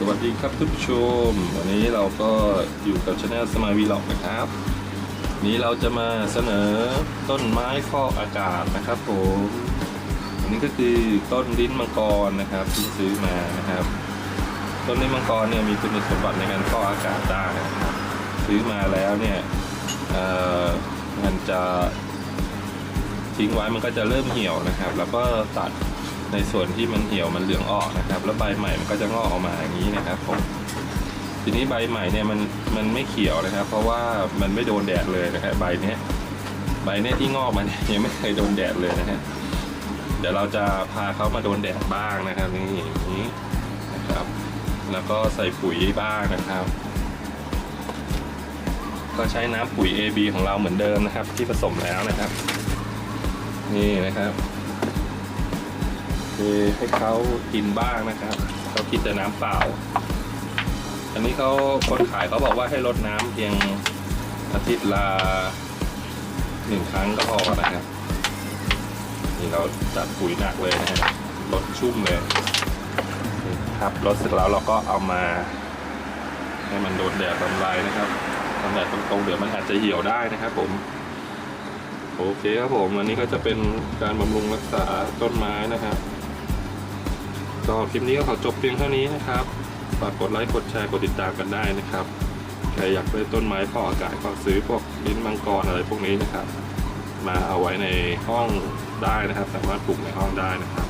สวัสดีครับทุกผู้ชม วันนี้เราก็อยู่กับช anel สมายวีล็อกนะครับ นี้เราจะมาเสนอต้นไม้ฟอกอากาศนะครับผมอันนี้ก็คือต้นลิ้นมังกรนะครับที่ซื้อมานะครับ ต้นลิ้นมังกรเนี่ยมีคุณสมบัติในการฟอกอากาศได้นะครับซื้อมาแล้วเนี่ยมันจะทิ้งไว้มันก็จะเริ่มเหี่ยวนะครับ แล้วก็ตัด ในส่วนที่มันเหี่ยวมันเหลืองออกนะครับ แล้วใบใหม่มันก็จะงอกออกมาอย่างนี้นะครับผมทีนี้ใบใหม่เนี่ยมันมันไม่เขียวนะครับ เพราะว่ามันไม่โดนแดดเลยนะครับใบเนี้ยใบเนี้ยที่งอกมันยยังไม่เคยโดนแดดเลยนะฮะเดี๋ยวเราจะพาเขามาโดนแดดบ้างนะครับนี่อย่างนี้นะครับ แล้วก็ใส่ปุ๋ยบ้างนะครับ ก็ใช้น้ำปุ๋ย AB ของเราเหมือนเดิมนะครับ ที่ผสมแล้วนะครับ นี่นะครับ คือให้เขากินบ้างนะครับเขากินแต่น้ำเปล่า อันนี้เขาคนขายเขาบอกว่าให้ลดน้ำเพียงอาทิตย์ละหนึ่งครั้งก็พอนะครับ นี่เราจัดปุ๋ยหนักเลยนะฮะลดชุ่มเลยครับลดเสร็จแล้วเราก็เอามา ให้มันโดนแดดทำลายนะครับทำแดดตรงๆเดี๋ยวมันอาจจะเหี่ยวได้นะครับ ผม โอเคครับผม อันนี้ก็จะเป็นการบำรุงรักษาต้นไม้นะครับ ก็คลิปนี้ก็ขอจบเพียงเท่านี้นะครับ ฝากกดไลค์กดแชร์กดติดตามกันได้นะครับ ใครอยากได้ต้นไม้ฟอกอากาศก็ซื้อพวกลิ้นมังกรอะไรพวกนี้นะครับ มาเอาไว้ในห้องได้นะครับ สามารถปลูกในห้องได้นะครับ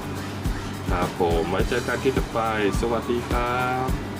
ครับผมไว้เจอกันที่ต่อไป สวัสดีครับ